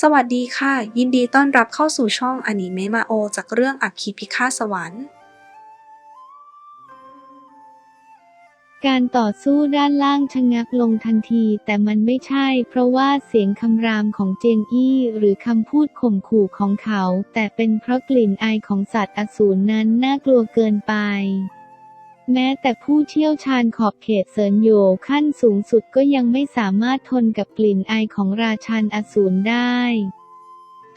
สวัสดีค่ะ ยินดีต้อนรับเข้าสู่ช่องอนิเมะมาโอ จากเรื่องอัคคีพิฆาตสวรรค์ การต่อสู้ด้านล่างชะงักลงทันทีแต่มันไม่ใช่ เพราะว่าเสียงคำรามของเจงอี้หรือคำพูดข่มขู่ของเขา แต่เป็นเพราะกลิ่นอายของสัตว์อสูรนั้นน่ากลัวเกินไป แม้แต่ผู้เชี่ยวชาญขอบเขตเซินโยขั้นสูงสุดก็ยังไม่สามารถทนกับกลิ่นอายของราชันอสูรได้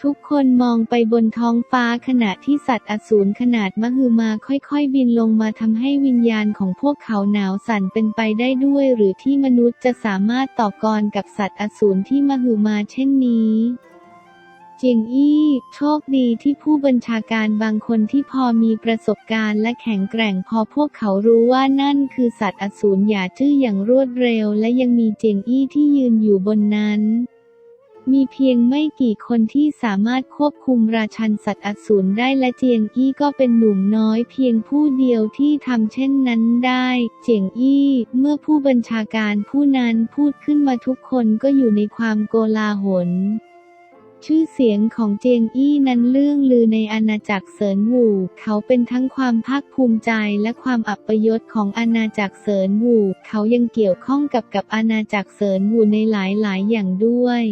ทุกคนมองไปบนท้องฟ้าขณะที่สัตว์อสูรขนาดมหึมาค่อยๆ บินลงมาทำให้วิญญาณของพวกเขาหนาวสั่นเป็นไปได้ด้วย หรือที่มนุษย์จะสามารถต่อกรกับสัตว์อสูรที่มหึมาเช่นนี้ จียงอี้โชคดีที่ผู้บัญชาการบางคนที่พอมีประสบการณ์และแข็งแกร่งพอพวกเขารู้ว่านั่นคือสัตว์อสูรหยาจื้ออย่างรวดเร็ว และยังมีเจียงอี้ที่ยืนอยู่บนนั้น มีเพียงไม่กี่คนที่สามารถควบคุมราชันสัตว์อสูรได้และเจียงอี้ก็เป็นหนุ่มน้อยเพียงผู้เดียวที่ทำเช่นนั้นได้ เจียงอี้ เมื่อผู้บัญชาการผู้นั้นพูดขึ้นมาทุกคนก็อยู่ในความโกลาหล ชื่อเสียงของเจียงอี้นั้นเลื่องลือในอาณาจักรเซินหวูเขาเป็นทั้งความภาคภูมิใจและความอัปยศของอาณาจักรเซินหวูเขายังเกี่ยวข้องกับกับอาณาจักรเซินหวูในหลายๆ อย่างด้วย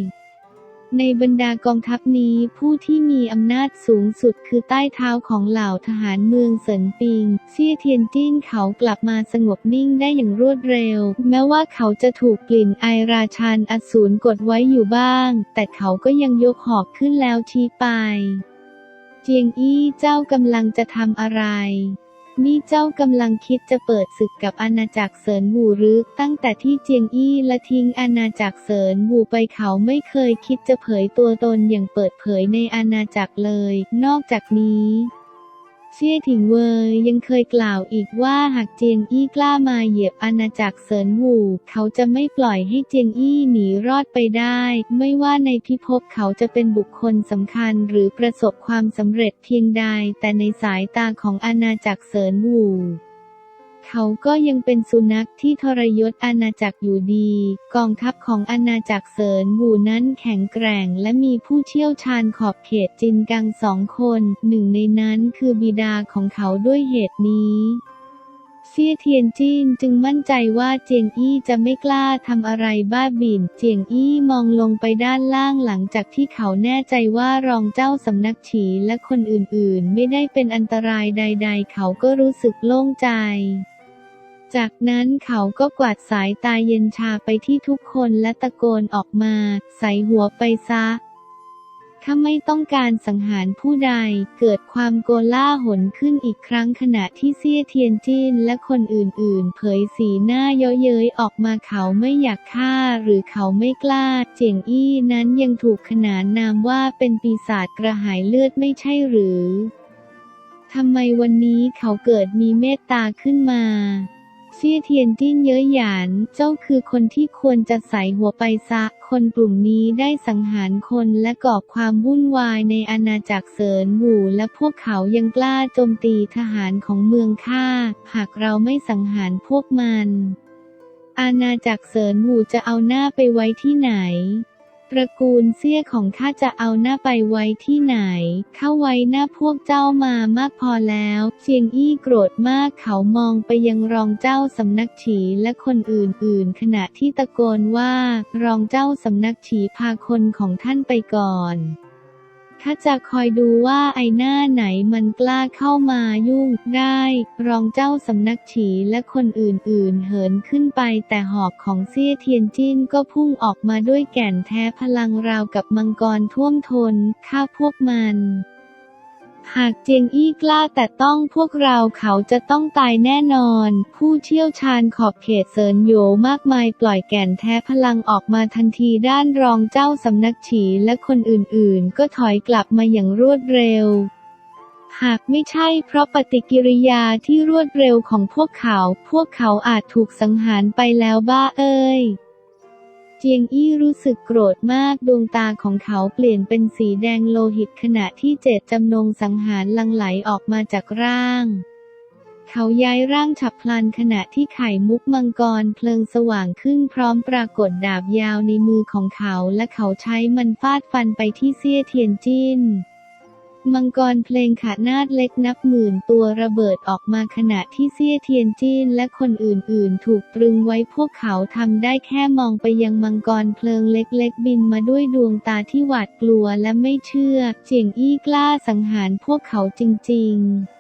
ในบรรดากองทัพนี้ผู้ที่มีอำนาจสูงสุดคือใต้เท้าของเหล่าทหารเมืองเซินปิง เซี่ยเทียนจิ้นเขากลับมาสงบนิ่งได้อย่างรวดเร็ว แม้ว่าเขาจะถูกกลิ่นไอราชันอสูรกดไว้อยู่บ้าง แต่เขาก็ยังยกหอกขึ้นแล้วชี้ไป เจียงอี้เจ้ากำลังจะทำอะไร นี่เจ้ากำลังคิดจะเปิดศึกกับอาณาจักรเซินหวูหรือ ตั้งแต่ที่เจียงอี้ละทิ้งอาณาจักรเซินหวูไปเขาไม่เคยคิดจะเผยตัวตนอย่างเปิดเผยในอาณาจักรเลย นอกจากนี้ เซี่ยถิงเวยยังเคยกล่าวอีกว่าหากเจียงอี้กล้ามาเหยียบอาณาจักรเซินหวูเขาจะไม่ปล่อยให้เจียงอี้หนีรอดไปได้ ไม่ว่าในพิภพเขาจะเป็นบุคคลสำคัญหรือประสบความสำเร็จเพียงใด แต่ในสายตาของอาณาจักรเซินหวู เขาก็ยังเป็นสุนัขที่ทรยศอาณาจักรอยู่ดี กองทัพของอาณาจักรเซินหวูนั้นแข็งแกร่ง และมีผู้เชี่ยวชาญขอบเขตจินกังสองคน หนึ่งในนั้นคือบิดาของเขาด้วยเหตุนี้เซี่ยเทียนจินจึงมั่นใจว่าเจียงอี้จะไม่กล้าทำอะไรบ้าบิ่นเจียงอี้มองลงไปด้านล่างหลังจากที่เขาแน่ใจว่ารองเจ้าสำนักฉีและคนอื่นๆ ไม่ได้เป็นอันตรายใด ๆ เขาก็รู้สึกโล่งใจ จากนั้นเขาก็กวาดสายตาเย็นชาไปที่ทุกคนและตะโกนออกมา ใส่หัวไปซะ ถ้าไม่ต้องการสังหารผู้ใด เกิดความโกล่าหลขึ้นอีกครั้งขณะที่เซี่ยเทียนจินและคนอื่นๆ เผยสีหน้าเย้ยเย้ยออกมาเขาไม่อยากฆ่าหรือเขาไม่กล้า เจียงอี้นั้นยังถูกขนานนามว่าเป็นปีศาจกระหายเลือดไม่ใช่หรือทำไมวันนี้เขาเกิดมีเมตตาขึ้นมา เซี่ยเทียนจิ้นเย้ยหยาน เจ้าคือคนที่ควรจะใส่หัวไปซะ คนกลุ่มนี้ได้สังหารคนและก่อความวุ่นวายในอาณาจักรเซินหวูและพวกเขายังกล้าโจมตีทหารของเมืองข้า หากเราไม่สังหารพวกมัน อาณาจักรเซินหวูจะเอาหน้าไปไว้ที่ไหน ตระกูลเสี้ยของข้าจะเอาหน้าไปไว้ที่ไหน เข้าไว้หน้าพวกเจ้ามามากพอแล้ว เจียงอี้โกรธมากเขามองไปยังรองเจ้าสำนักฉีและคนอื่นๆ ขณะที่ตะโกนว่า รองเจ้าสำนักฉีพาคนของท่านไปก่อน ถ้าจะคอยดูว่าไอหน้าไหนมันกล้าเข้ามายุ่งได้ รองเจ้าสำนักฉีและคนอื่นๆ เหินขึ้นไปแต่หอกของเซี่ยเทียนจิ้นก็พุ่งออกมาด้วยแก่นแท้พลังราวกับมังกรท่วมทนฆ่าพวกมัน หากเจียงอี้กล้าแต่ต้องพวกเราเขาจะต้องตายแน่นอน ผู้เชี่ยวชาญขอบเขตเซินโยมากมายปล่อยแก่นแท้พลังออกมาทันทีด้านรองเจ้าสำนักฉีและคนอื่นๆ ก็ถอยกลับมาอย่างรวดเร็ว หากไม่ใช่เพราะปฏิกิริยาที่รวดเร็วของพวกเขา พวกเขาอาจถูกสังหารไปแล้วบ้าเอ้ย เจียงอี้รู้สึกโกรธมากดวงตาของเขาเปลี่ยนเป็นสีแดงโลหิตขณะที่เจตจำนงสังหารลังไหลออกมาจากร่าง เขาย้ายร่างฉับพลันขณะที่ไข่มุกมังกรเพลิงสว่างขึ้นพร้อมปรากฏดาบยาวในมือของเขาและเขาใช้มันฟาดฟันไปที่เซี่ยเทียนจิ้น มังกรเพลงขานาดเล็กนับหมื่นตัวระเบิดออกมาขณะที่เซี่ยเทียนจิ้นและคนอื่นๆ ถูกตรึงไว้พวกเขาทำได้แค่มองไปยังมังกรเพลิงเล็กๆ บินมาด้วยดวงตาที่หวาดกลัวและไม่เชื่อ เจียงอี้กล้าสังหารพวกเขาจริง ๆ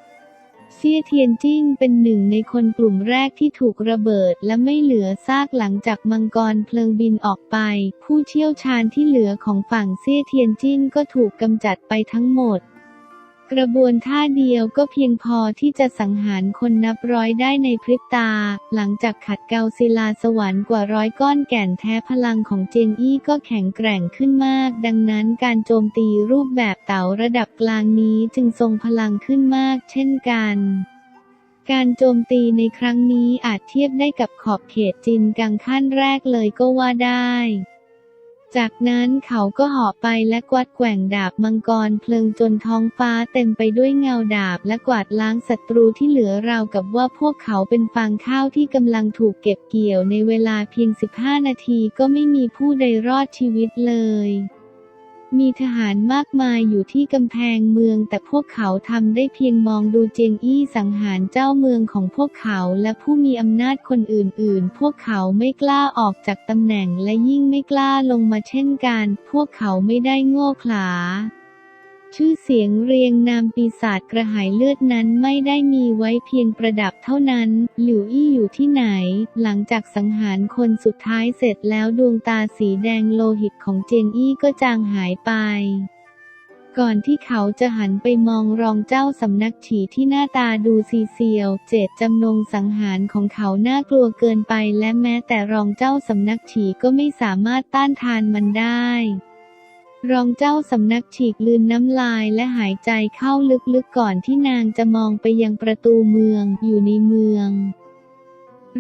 เซี่ยเทียนจิ้งเป็นหนึ่งในคนกลุ่มแรกที่ถูกระเบิดและไม่เหลือซากหลังจากมังกรเพลิงบินออกไป ผู้เชี่ยวชาญที่เหลือของฝั่งเซี่ยเทียนจิ้นก็ถูกกำจัดไปทั้งหมด กระบวนท่าเดียวก็เพียงพอที่จะสังหารคนนับร้อยได้ในพริบตา หลังจากขัดเกลาศิลาสวรรค์กว่าร้อยก้อนแก่นแท้พลังของเจียงอี้ก็แข็งแกร่งขึ้นมาก ดังนั้นการโจมตีรูปแบบเต๋าระดับกลางนี้จึงทรงพลังขึ้นมาก เช่นกันการโจมตีในครั้งนี้อาจเทียบได้กับขอบเขตจินกังขั้นแรกเลยก็ว่าได้ จากนั้นเขาก็เหาะไปและกวาดแกว่งดาบมังกรเพลิงจนท้องฟ้าเต็มไปด้วยเงาดาบและกวาดล้างศัตรูที่เหลือราวกับว่าพวกเขาเป็นฟางข้าวที่กำลังถูกเก็บเกี่ยวในเวลาเพียง 15 นาทีก็ไม่มีผู้ใดรอดชีวิตเลย มีทหารมากมายอยู่ที่กำแพงเมืองแต่พวกเขาทำได้เพียงมองดูเจียงอี้สังหารเจ้าเมืองของพวกเขาและผู้มีอำนาจคนอื่นๆ พวกเขาไม่กล้าออกจากตำแหน่งและยิ่งไม่กล้าลงมาเช่นกัน พวกเขาไม่ได้โง่เขลา ชื่อเสียงเรียงนามปีศาจกระหายเลือดนั้นไม่ได้มีไว้เพียงประดับเท่านั้น หลิวอี้อยู่ที่ไหน หลังจากสังหารคนสุดท้ายเสร็จแล้วดวงตาสีแดงโลหิตของเจงอี้ก็จางหายไปก่อนที่เขาจะหันไปมองรองเจ้าสำนักฉีที่หน้าตาดูซีเซียว เจตจำนงสังหารของเขาน่ากลัวเกินไปและแม้แต่รองเจ้าสำนักฉีก็ไม่สามารถต้านทานมันได้ รองเจ้าสำนักฉีกลืนน้ำลายและหายใจเข้าลึกๆก่อนที่นางจะมองไปยังประตูเมืองอยู่ในเมือง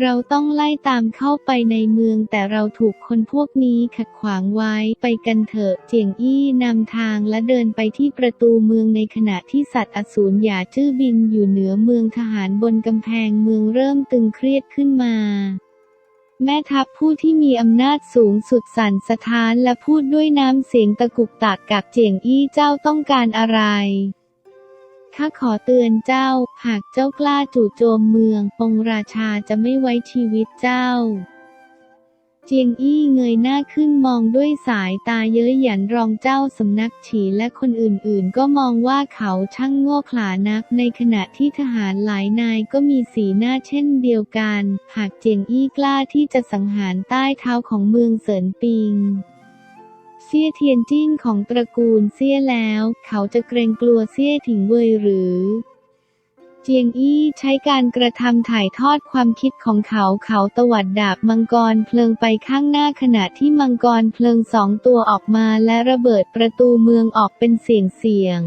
เราต้องไล่ตามเข้าไปในเมืองแต่เราถูกคนพวกนี้ขัดขวางไว้ไปกันเถอะเจียงอี้นำทางและเดินไปที่ประตูเมืองในขณะที่สัตว์อสูรหยาชื่อบินอยู่เหนือเมืองทหารบนกำแพงเมืองเริ่มตึงเครียดขึ้นมา แม่ทัพผู้ที่มีอำนาจสูงสุดสั่นสะท้านและพูดด้วยน้ำเสียงตะกุกตากกับเจียงอี้เจ้าต้องการอะไรข้าขอเตือนเจ้า หากเจ้ากล้าจู่โจมเมือง องราชาจะไม่ไว้ชีวิตเจ้า เจียงอี้เงยหน้าขึ้นมองด้วยสายตาเย้ยหยันรองเจ้าสำนักฉีและคนอื่นๆ ก็มองว่าเขาช่างโง่เขลานัก ในขณะที่ทหารหลายนายก็มีสีหน้าเช่นเดียวกัน หากเจียงอี้กล้าที่จะสังหารใต้เท้าของเมืองเสินปิงเซี่ยเทียนจิ้นของตระกูลเซี่ยแล้ว เขาจะเกรงกลัวเซี่ยถิงเวยหรือ เจียงอี้ใช้การกระทำถ่ายทอดความคิดของเขาเขาตวัดดาบมังกรเพลิงไปข้างหน้าขณะที่มังกรเพลิงสองตัวออกมาและระเบิดประตูเมืองออกเป็นเสียงเสียง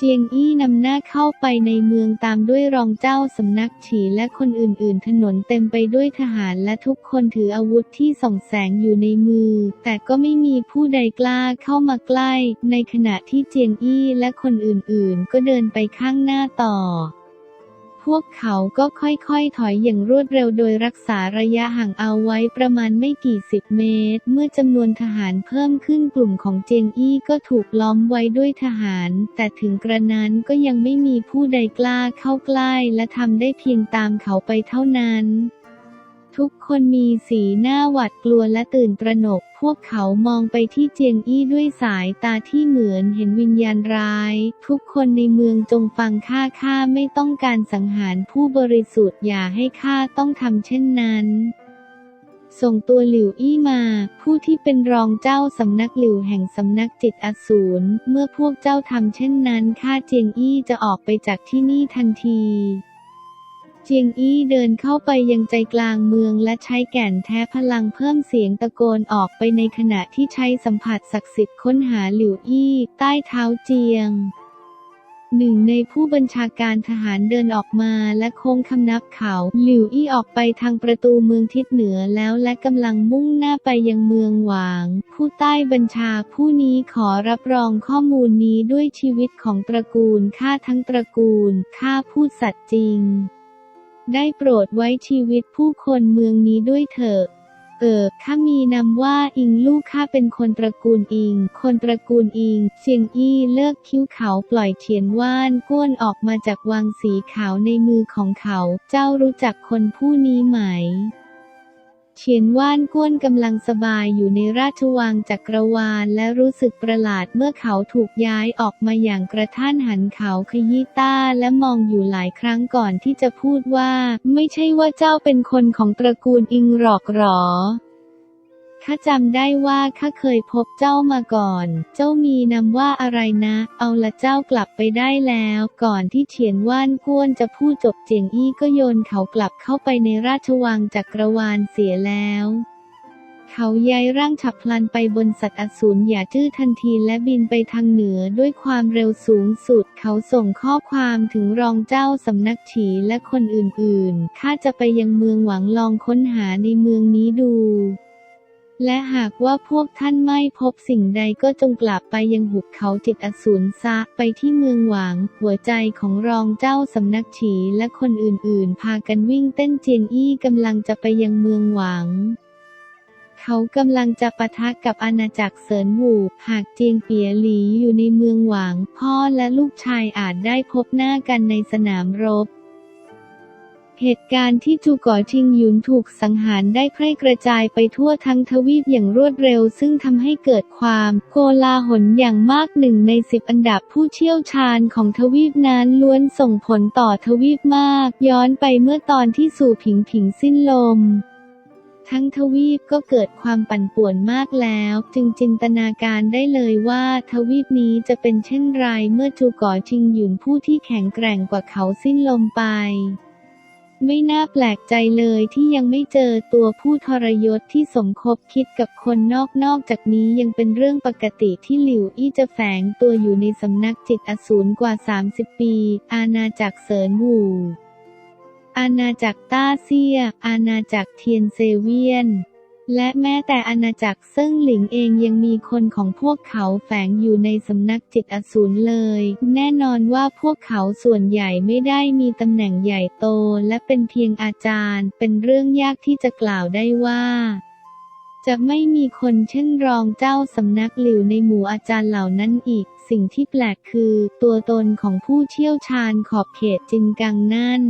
เจียงอี้นำหน้าเข้าไปในเมืองตามด้วยรองเจ้าสำนักฉีและคนอื่นๆ ถนนเต็มไปด้วยทหารและทุกคนถืออาวุธที่ส่องแสงอยู่ในมือ แต่ก็ไม่มีผู้ใดกล้าเข้ามาใกล้ ในขณะที่เจียงอี้และคนอื่นๆ ก็เดินไปข้างหน้าต่อ วกเขาก็ค่อยๆ ถอยอย่างรวดเร็วโดยรักษาระยะห่างเอาไว้ประมาณไม่กี่สิบเมตร เมื่อจำนวนทหารเพิ่มขึ้นกลุ่มของเจงอี้ก็ถูกล้อมไว้ด้วยทหาร แต่ถึงกระนั้นก็ยังไม่มีผู้ใดกล้าเข้าใกล้และทำได้เพียงตามเขาไปเท่านั้น ทุกคนมีสีหน้าหวาดกลัวและตื่นตระหนก พวกเขามองไปที่เจียงอี้ด้วยสายตาที่เหมือนเห็นวิญญาณร้าย ทุกคนในเมืองจงฟังข้าข้าไม่ต้องการสังหารผู้บริสุทธิ์อย่าให้ข้าต้องทำเช่นนั้นส่งตัวหลิวอี้มา ผู้ที่เป็นรองเจ้าสำนักหลิวแห่งสำนักจิตอสูร เมื่อพวกเจ้าทำเช่นนั้นข้าเจียงอี้จะออกไปจากที่นี่ทันที เจียงอี้เดินเข้าไปยังใจกลางเมืองและใช้แก่นแท้พลังเพิ่มเสียงตะโกนออกไปในขณะที่ใช้สัมผัสศักดิ์สิทธิ์ค้นหาหลิวอี้ใต้เท้าเจียงหนึ่งในผู้บัญชาการทหารเดินออกมาและโค้งคำนับเขา หลิวอี้ออกไปทางประตูเมืองทิศเหนือแล้วและกำลังมุ่งหน้าไปยังเมืองหวาง ผู้ใต้บัญชาผู้นี้ขอรับรองข้อมูลนี้ด้วยชีวิตของตระกูลข้าทั้งตระกูลข้าพูดสัตย์จริง ได้โปรดไว้ชีวิตผู้คนเมืองนี้ด้วยเถอะ เออข้ามีนำว่าอิงลูกข้าเป็นคนตระกูลอิง คนตระกูลอิงเจียงอี้เลิกคิ้วเขาปล่อยเฉียนว่านก้วนออกมาจากวังสีขาวในมือของเขา เจ้ารู้จักคนผู้นี้ไหม เฉียนว่านก้วนกำลังสบายอยู่ในราชวังจักรวาลและรู้สึกประหลาดเมื่อเขาถูกย้ายออกมาอย่างกระท่านหันเขาขยี้ตาและมองอยู่หลายครั้งก่อนที่จะพูดว่า ไม่ใช่ว่าเจ้าเป็นคนของตระกูลอิงหรอกหรอ ข้าจำได้ว่าข้าเคยพบเจ้ามาก่อน เจ้ามีนำว่าอะไรนะ เอาละเจ้ากลับไปได้แล้ว ก่อนที่เฉียนว่านก้วนจะพูดจบเจียงอี้ก็โยนเขากลับเข้าไปในราชวังจักรวาลเสียแล้วเขาย้ายร่างฉับพลันไปบนสัตว์อสูรอย่าจื้อทันทีและบินไปทางเหนือด้วยความเร็วสูงสุด เขาส่งข้อความถึงรองเจ้าสำนักฉีและคนอื่นๆ ข้าจะไปยังเมืองหวังลองค้นหาในเมืองนี้ดู และหากว่าพวกท่านไม่พบสิ่งใดก็จงกลับไปยังหุบเขาจิตอสูรซะไปที่เมืองหวาง หัวใจของรองเจ้าสำนักฉีและคนอื่นๆ พากันวิ่งเต้นเจียงอี้กำลังจะไปยังเมืองหวางเขากำลังจะปะทะกับอาณาจักรเซินหูหากเจียงเปียหลีอยู่ในเมืองหวาง พ่อและลูกชายอาจได้พบหน้ากันในสนามรบ เหตุการณ์ที่จูก่อชิงหยุนถูกสังหารได้แพร่กระจายไปทั่วทั้งทวีปอย่างรวดเร็ว ซึ่งทำให้เกิดความโกลาหลอย่างมากหนึ่งในสิบอันดับผู้เชี่ยวชาญของทวีปนั้นล้วนส่งผลต่อทวีปมาก ย้อนไปเมื่อตอนที่สู่ผิงผิงสิ้นลมทั้งทวีปก็เกิดความปั่นป่วนมากแล้ว จึงจินตนาการได้เลยว่าทวีปนี้จะเป็นเช่นไรเมื่อจูก่อชิงหยุนผู้ที่แข็งแกร่งกว่าเขาสิ้นลมไป ไม่น่าแปลกใจเลยที่ยังไม่เจอตัวผู้ทรยศที่สมคบคิดกับคนนอกนอกจากนี้ยังเป็นเรื่องปกติที่หลิวอี้จะแฝงตัวอยู่ในสำนักจิตอสูรกว่า 30 ปี อาณาจักรเซินหูอาณาจักรต้าเซีย อาณาจักรเทียนเซเวียน และแม้แต่อาณาจักรเซิ่งหลิงเองยังมีคนของพวกเขาแฝงอยู่ในสำนักจิตอสูรเลย แน่นอนว่าพวกเขาส่วนใหญ่ไม่ได้มีตำแหน่งใหญ่โตและเป็นเพียงอาจารย์ เป็นเรื่องยากที่จะกล่าวได้ว่าจะไม่มีคนเช่นรองเจ้าสำนักหลิวในหมู่อาจารย์เหล่านั้นอีก สิ่งที่แปลกคือ ตัวตนของผู้เชี่ยวชาญขอบเขตจินกังนั่น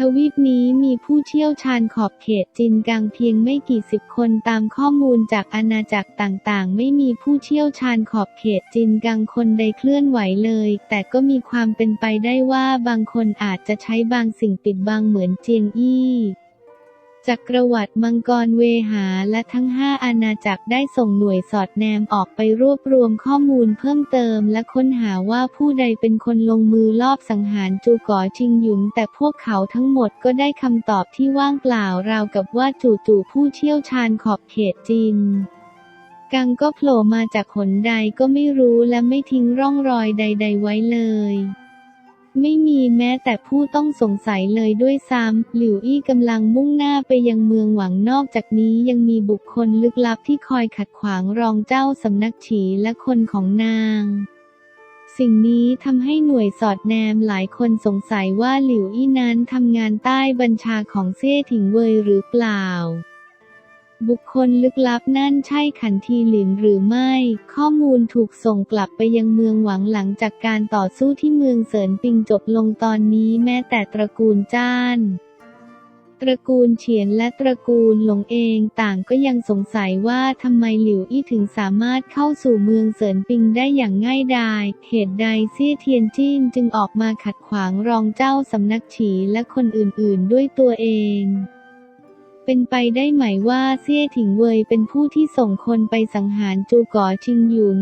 ทวีปนี้มีผู้เชี่ยวชาญขอบเขตจินกังเพียงไม่กี่สิบคนตามข้อมูลจากอาณาจักรต่างๆ ไม่มีผู้เชี่ยวชาญขอบเขตจินกังคนใดเคลื่อนไหวเลย แต่ก็มีความเป็นไปได้ว่าบางคนอาจจะใช้บางสิ่งปิดบังเหมือนเจียงอี้ จักรวรรดิมังกรเวหาและทั้งห้าอาณาจักรได้ส่งหน่วยสอดแนมออกไปรวบรวมข้อมูลเพิ่มเติมและค้นหาว่าผู้ใดเป็นคนลงมือลอบสังหารจูก่อชิงหยุน แต่พวกเขาทั้งหมดก็ได้คำตอบที่ว่างเปล่าราวกับว่าจู่ๆผู้เชี่ยวชาญขอบเขตจีนกังก็โผล่มาจากหนใดก็ไม่รู้และไม่ทิ้งร่องรอยใด ๆ ไว้เลย ไม่มีแม้แต่ผู้ต้องสงสัยเลยด้วยซ้ำหลิวอี้กำลังมุ่งหน้าไปยังเมืองหวังนอกจากนี้ยังมีบุคคลลึกลับที่คอยขัดขวางรองเจ้าสำนักฉีและคนของนางสิ่งนี้ทำให้หน่วยสอดแนมหลายคนสงสัยว่าหลิวอี้นั้นทำงานใต้บัญชาของเซี่ยถิงเวยหรือเปล่า บุคคลลึกลับนั่นใช่ขันทีหลินหรือไม่ ข้อมูลถูกส่งกลับไปยังเมืองหวังหลังจากการต่อสู้ที่เมืองเสินปิงจบลงตอนนี้แม้แต่ตระกูลจ้านตระกูลเฉียนและตระกูลหลงเองต่างก็ยังสงสัยว่าทำไมหลิวอี้ถึงสามารถเข้าสู่เมืองเสินปิงได้อย่างง่ายดาย เหตุใดเซี่ยเทียนจิ้นจึงออกมาขัดขวางรองเจ้าสำนักฉีและคนอื่นๆด้วยตัวเอง เป็นไปได้ไหมว่าเซี่ยถิงเวยเป็นผู้ที่ส่งคนไปสังหารจูก่อชิงหยุน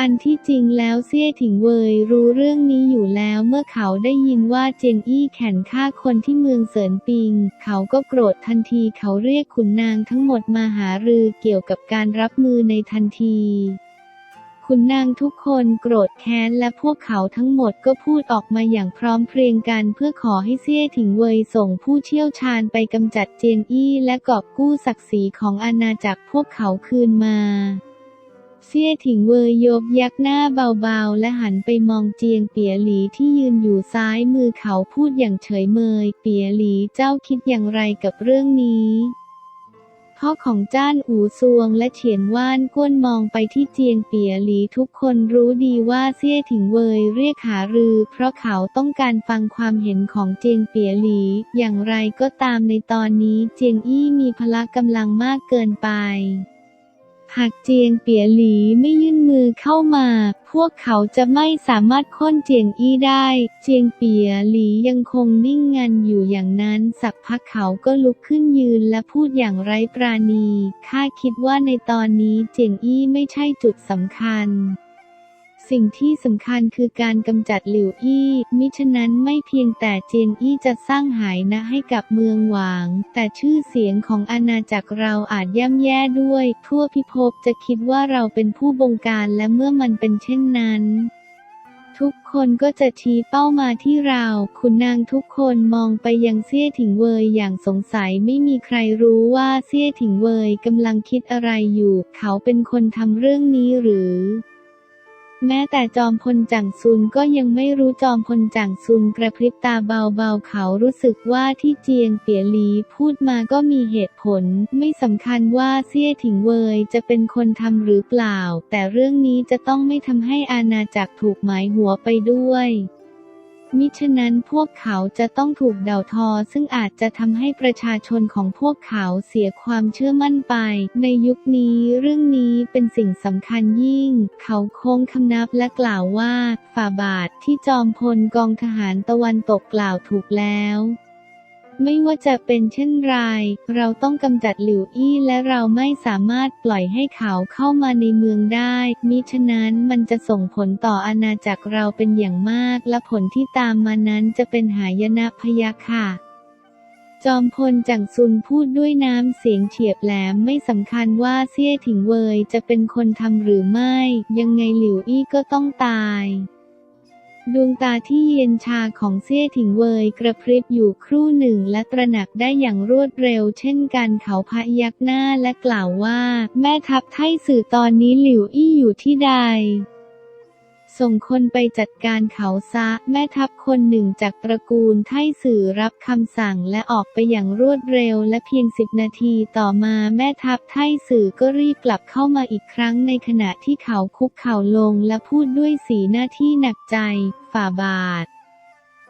อันที่จริงแล้วเซี่ยถิงเวยรู้เรื่องนี้อยู่แล้วเมื่อเขาได้ยินว่าเจียงอี้แข่นฆ่าคนที่เมืองเสินปิง เขาก็โกรธทันทีเขาเรียกขุนนางทั้งหมดมาหารือเกี่ยวกับการรับมือในทันที ขุนนางทุกคนโกรธแค้นและพวกเขาทั้งหมดก็พูดออกมาอย่างพร้อมเพรียงกันเพื่อขอให้เซี่ยถิงเวยส่งผู้เชี่ยวชาญไปกำจัดเจียงอี้และกอบกู้ศักดิ์ศรีของอาณาจักรพวกเขาคืนมาเซี่ยถิงเวยยบยักหน้าเบาๆ และหันไปมองเจียงเปียหลีที่ยืนอยู่ซ้ายมือเขาพูดอย่างเฉยเมย เปียหลีเจ้าคิดอย่างไรกับเรื่องนี้ พ่อของจ้านอูซวงและเฉียนว่านก้นมองไปที่เจียงเปียหลีทุกคนรู้ดีว่าเซี่ยถิงเวยเรียกหารือ เพราะเขาต้องการฟังความเห็นของเจียงเปียหลี อย่างไรก็ตามในตอนนี้เจียงอี้มีพละกำลังมากเกินไป หากเจียงเปียหลีไม่ยื่นมือเข้ามา พวกเขาจะไม่สามารถค้นเจียงอี้ได้ เจียงเปียหลียังคงนิ่งงันอยู่อย่างนั้นสักพักเขาก็ลุกขึ้นยืนและพูดอย่างไร้ปราณี ข้าคิดว่าในตอนนี้เจียงอี้ไม่ใช่จุดสำคัญ สิ่งที่สำคัญคือการกำจัดหลิวอี้ มิฉะนั้นไม่เพียงแต่เจียงอี้จะสร้างหายนะให้กับเมืองหวาง แต่ชื่อเสียงของอาณาจักรเราอาจย่ำแย่ด้วย ทั่วพิภพจะคิดว่าเราเป็นผู้บงการและเมื่อมันเป็นเช่นนั้นทุกคนก็จะชี้เป้ามาที่เราขุนนางทุกคนมองไปยังเซี่ยถิงเวยอย่างสงสัยไม่มีใครรู้ว่าเซี่ยถิงเวยกำลังคิดอะไรอยู่ เขาเป็นคนทำเรื่องนี้หรือ แม้แต่จอมพลจังซุนก็ยังไม่รู้จอมพลจังซุนกระพริบตาเบาๆเขารู้สึกว่าที่เจียงเปียหลีพูดมาก็มีเหตุผล ไม่สำคัญว่าเซี่ยถิงเวยจะเป็นคนทำหรือเปล่า แต่เรื่องนี้จะต้องไม่ทำให้อาณาจักรถูกหมายหัวไปด้วย มิฉะนั้นพวกเขาจะต้องถูกเดาทอ ซึ่งอาจจะทำให้ประชาชนของพวกเขาเสียความเชื่อมั่นไป ในยุคนี้เรื่องนี้เป็นสิ่งสำคัญยิ่ง เขาโค้งคำนับและกล่าวว่า ฝ่าบาทที่จอมพลกองทหารตะวันตกกล่าวถูกแล้ว ไม่ว่าจะเป็นเช่นไร เราต้องกำจัดหลิวอี้และเราไม่สามารถปล่อยให้เขาเข้ามาในเมืองได้ มิฉะนั้นมันจะส่งผลต่ออาณาจักรเราเป็นอย่างมาก และผลที่ตามมานั้นจะเป็นหายนะพยาค่ะจอมพลจังซุนพูดด้วยน้ำเสียงเฉียบแหลมไม่สำคัญว่าเซี่ยถิงเวยจะเป็นคนทำหรือไม่ ยังไงหลิวอี้ก็ต้องตาย ดวงตาที่เย็นชาของเซี่ยถิงเวยกระพริบอยู่ครู่หนึ่งและตระหนักได้อย่างรวดเร็วเช่นกันเขาพยักหน้าและกล่าวว่า แม่ทัพไทสื่อตอนนี้หลิวอี้อยู่ที่ใด ส่งคนไปจัดการเขาซะ แม่ทัพคนหนึ่งจากตระกูลไทสื่อรับคำสั่งและออกไปอย่างรวดเร็วและเพียงสิบนาทีต่อมาแม่ทัพไทสื่อก็รีบกลับเข้ามาอีกครั้งในขณะที่เขาคุกเข่าลงและพูดด้วยสีหน้าที่หนักใจ ฝ่าบาท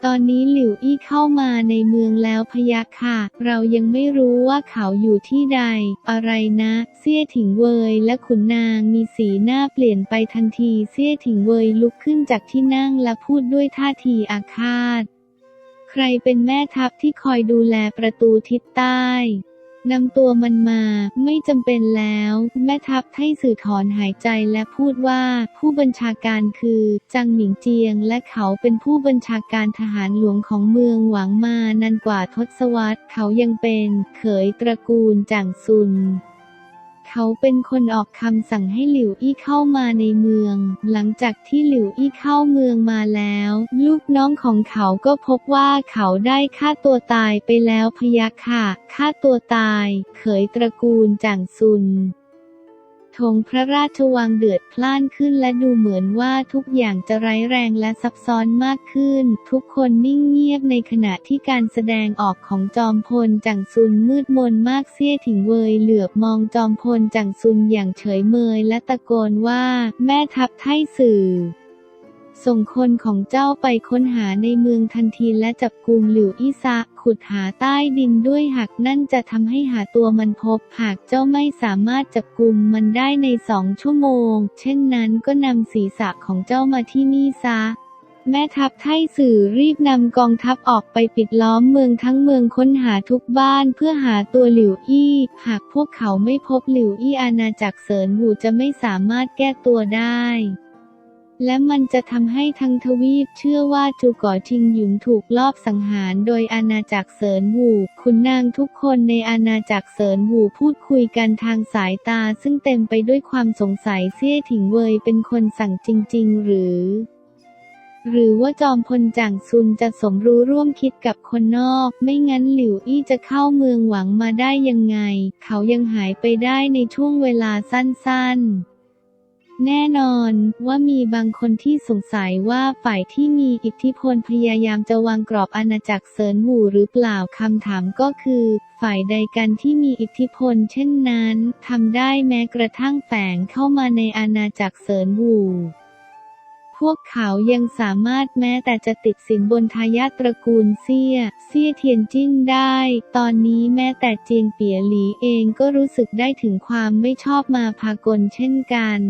ตอนนี้หลิวอี้เข้ามาในเมืองแล้วพยาค่ะ เรายังไม่รู้ว่าเขาอยู่ที่ใด อะไรนะ เสี่ยถิงเวยและขุนนางมีสีหน้าเปลี่ยนไปทันที เสี่ยถิงเวยลุกขึ้นจากที่นั่งและพูดด้วยท่าทีอาฆาต ใครเป็นแม่ทัพที่คอยดูแลประตูทิศใต้ นำตัวมันมาไม่จำเป็นแล้ว แม่ทัพให้สื่อถอนหายใจและพูดว่าผู้บัญชาการคือ จังหมิงเจียง และเขาเป็นผู้บัญชาการทหารหลวงของเมืองหวังมานานกว่าทศวรรษ เขายังเป็น เขยตระกูลจ่างซุน เขาเป็นคนออกคำสั่งให้หลิวอี้เข้ามาในเมือง หลังจากที่หลิวอี้เข้าเมืองมาแล้ว ลูกน้องของเขาก็พบว่าเขาได้ฆ่าตัวตายไปแล้วพยาค่ะฆ่าตัวตาย เขยตระกูลจ่างซุน ธงพระราชวังเดือดพล่านขึ้นและดูเหมือนว่าทุกอย่างจะร้ายแรงและซับซ้อนมากขึ้น ทุกคนนิ่งเงียบในขณะที่การแสดงออกของจอมพลจังซุนมืดมนมากเสี้ยถิงเวยเหลือบมองจอมพลจังซุนอย่างเฉยเมยและตะโกนว่า แม่ทัพไทสื่อ ส่งคนของเจ้าไปค้นหาในเมืองทันทีและจับกุมหลิวอี้ซะขุดหาใต้ดินด้วยหากนั่นจะทำให้หาตัวมันพบ หากเจ้าไม่สามารถจับกุมมันได้ในสองชั่วโมง เช่นนั้นก็นำศีรษะของเจ้ามาที่นี่ซะแม่ทัพไทสื่อรีบนำกองทัพออกไปปิดล้อมเมืองทั้งเมืองค้นหาทุกบ้านเพื่อหาตัวหลิวอี้ หากพวกเขาไม่พบหลิวอี้อาณาจักรเสริญหูจะไม่สามารถแก้ตัวได้ และมันจะทำให้ทั้งทวีปเชื่อว่าจูก่อชิงหยุนถูกลอบสังหารโดยอาณาจักรเสริญหูขุนนางทุกคนในอาณาจักรเสริญหูพูดคุยกันทางสายตา ซึ่งเต็มไปด้วยความสงสัยเซี่ยถิงเวยเป็นคนสั่งจริง ๆ หรือ หรือว่าจอมพลจางซุนจะสมรู้ร่วมคิดกับคนนอก ไม่งั้นหลิวอี้จะเข้าเมืองหวังมาได้ยังไง เขายังหายไปได้ในช่วงเวลาสั้น ๆ แน่นอนว่ามีบางคนที่สงสัยว่าฝ่ายที่มีอิทธิพลพยายามจะวางกรอบอาณาจักรเซินหูหรือเปล่าคำถามก็คือ ฝ่ายใดกันที่มีอิทธิพลเช่นนั้นทำได้แม้กระทั่งแฝงเข้ามาในอาณาจักรเซินหูพวกเขายังสามารถแม้แต่จะติดสินบนทายาทตระกูลเซี่ย เซี่ยเทียนจิ้นได้ ตอนนี้แม้แต่เจียงเปียหลีเองก็รู้สึกได้ถึงความไม่ชอบมาพากลเช่นกัน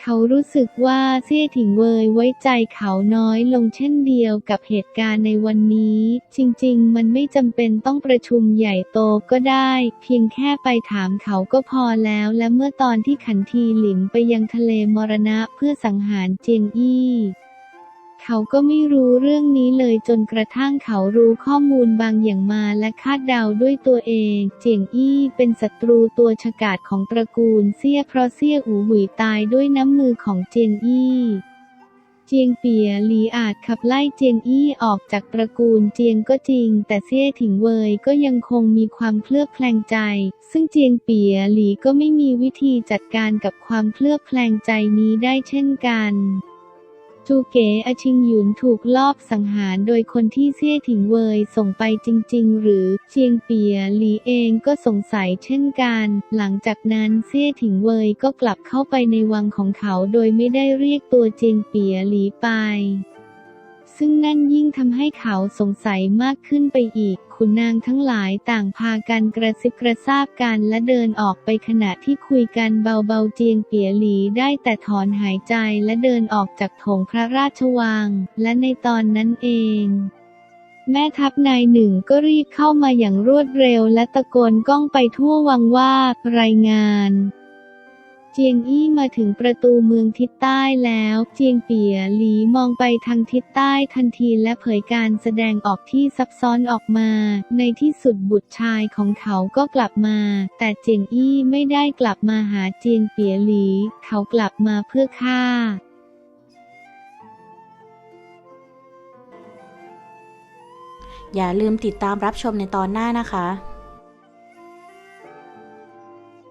เขารู้สึกว่าเซี่ยถิงเวยไว้ใจเขาน้อยลงเช่นเดียวกับเหตุการณ์ในวันนี้ จริงๆ มันไม่จำเป็นต้องประชุมใหญ่โตก็ได้ เพียงแค่ไปถามเขาก็พอแล้ว และเมื่อตอนที่ขันทีหลิงไปยังทะเลมรณะเพื่อสังหารเจียงอี้ เขาก็ไม่รู้เรื่องนี้เลยจนกระทั่งเขารู้ข้อมูลบางอย่างมาและคาดเดาด้วยตัวเอง เจียงอี้เป็นศัตรูตัวฉกาจของตระกูลเซี่ยเพราะเซี่ยอูหวีตายด้วยน้ำมือของเจียงอี้เจียงเปียหลีอาจขับไล่เจียงอี้ออกจากตระกูลเจียงก็จริง แต่เซี่ยถิงเวยก็ยังคงมีความเคลือบแคลงใจ ซึ่งเจียงเปียหลีก็ไม่มีวิธีจัดการกับความเคลือบแคลงใจนี้ได้เช่นกัน จูเก๋อชิงหยุนถูกลอบสังหารโดยคนที่เซี่ยถิงเวยส่งไปจริง ๆ หรือเจียงเปียหลีเองก็สงสัยเช่นกัน หลังจากนั้นเซี่ยถิงเวยก็กลับเข้าไปในวังของเขาโดยไม่ได้เรียกตัวเจียงเปียหลีไป ซึ่งนั่นยิ่งทำให้เขาสงสัยมากขึ้นไปอีก ขุนนางทั้งหลายต่างพากันกระซิบกระซาบกันและเดินออกไปขณะที่คุยกันเบาๆเจียงเปียหลีได้แต่ถอนหายใจและเดินออกจากโถงพระราชวัง และในตอนนั้นเองแม่ทัพนายหนึ่งก็รีบเข้ามาอย่างรวดเร็วและตะโกนก้องไปทั่ววังว่า รายงาน จียงอี้มาถึงประตูเมืองทิศใต้แล้ว เจียงเปียหลีมองไปทางทิศใต้ทันทีและเผยการแสดงออกที่ซับซ้อนออกมา ในที่สุดบุตรชายของเขาก็กลับมา แต่เจียงอี้ไม่ได้กลับมาหาเจียงเปียหลี เขากลับมาเพื่อฆ่าอย่าลืมติดตามรับชมในตอนหน้านะคะ